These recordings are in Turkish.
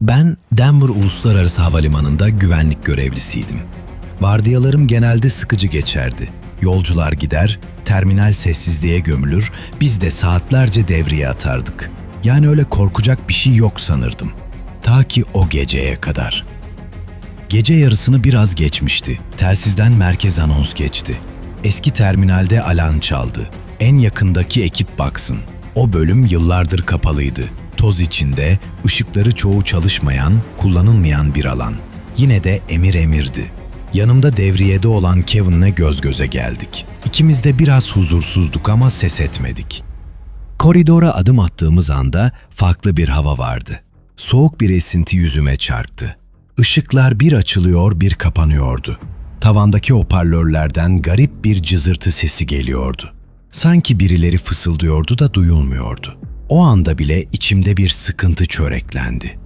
Ben Denver Uluslararası Havalimanı'nda güvenlik görevlisiydim. Vardiyalarım genelde sıkıcı geçerdi. Yolcular gider, terminal sessizliğe gömülür, biz de saatlerce devreye atardık. Yani öyle korkacak bir şey yok sanırdım. Ta ki o geceye kadar. Gece yarısını biraz geçmişti. Telsizden merkez anons geçti. Eski terminalde alarm çaldı. En yakındaki ekip baksın. O bölüm yıllardır kapalıydı. Toz içinde, ışıkları çoğu çalışmayan, kullanılmayan bir alan. Yine de emir emirdi. Yanımda devriyede olan Kevin'le göz göze geldik. İkimiz de biraz huzursuzduk ama ses etmedik. Koridora adım attığımız anda farklı bir hava vardı. Soğuk bir esinti yüzüme çarptı. Işıklar bir açılıyor bir kapanıyordu. Tavandaki hoparlörlerden garip bir cızırtı sesi geliyordu. Sanki birileri fısıldıyordu da duyulmuyordu. O anda bile içimde bir sıkıntı çöreklendi.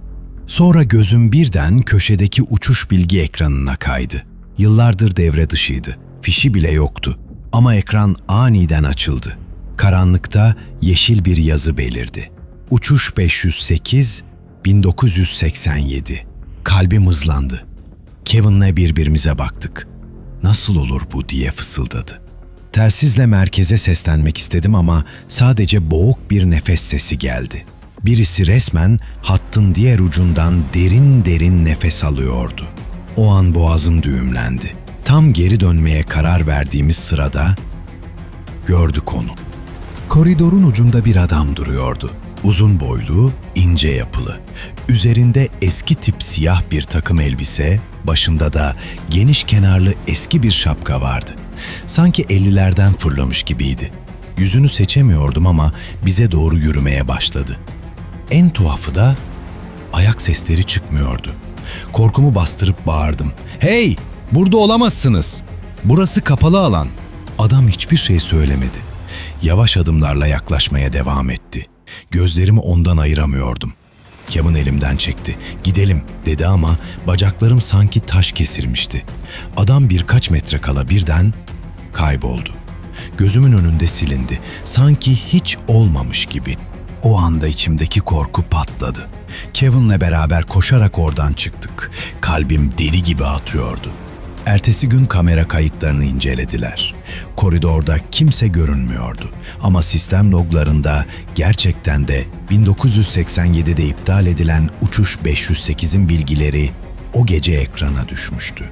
Sonra gözüm birden köşedeki uçuş bilgi ekranına kaydı. Yıllardır devre dışıydı. Fişi bile yoktu. Ama ekran aniden açıldı. Karanlıkta yeşil bir yazı belirdi. Uçuş 508 1987. Kalbim hızlandı. Kevin'le birbirimize baktık. Nasıl olur bu diye fısıldadı. Telsizle merkeze seslenmek istedim ama sadece boğuk bir nefes sesi geldi. Birisi resmen hattın diğer ucundan derin derin nefes alıyordu. O an boğazım düğümlendi. Tam geri dönmeye karar verdiğimiz sırada gördük onu. Koridorun ucunda bir adam duruyordu. Uzun boylu, ince yapılı. Üzerinde eski tip siyah bir takım elbise, başında da geniş kenarlı eski bir şapka vardı. Sanki 50'lerden fırlamış gibiydi. Yüzünü seçemiyordum ama bize doğru yürümeye başladı. En tuhafı da ayak sesleri çıkmıyordu. Korkumu bastırıp bağırdım. Hey! Burada olamazsınız. Burası kapalı alan. Adam hiçbir şey söylemedi. Yavaş adımlarla yaklaşmaya devam etti. Gözlerimi ondan ayıramıyordum. Kevin elimden çekti. Gidelim dedi ama bacaklarım sanki taş kesirmişti. Adam birkaç metre kala birden kayboldu. Gözümün önünde silindi. Sanki hiç olmamış gibi. O anda içimdeki korku patladı. Kevin'le beraber koşarak oradan çıktık. Kalbim deli gibi atıyordu. Ertesi gün kamera kayıtlarını incelediler. Koridorda kimse görünmüyordu. Ama sistem loglarında gerçekten de 1987'de iptal edilen uçuş 508'in bilgileri o gece ekrana düşmüştü.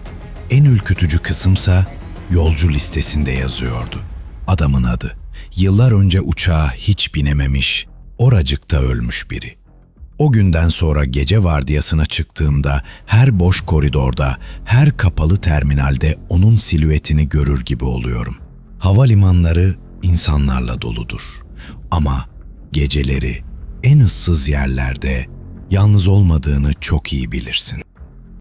En ürkütücü kısımsa yolcu listesinde yazıyordu. Adamın adı. Yıllar önce uçağa hiç binememiş, oracıkta ölmüş biri. O günden sonra gece vardiyasına çıktığımda her boş koridorda, her kapalı terminalde onun silüetini görür gibi oluyorum. Havalimanları insanlarla doludur. Ama geceleri en ıssız yerlerde yalnız olmadığını çok iyi bilirsin.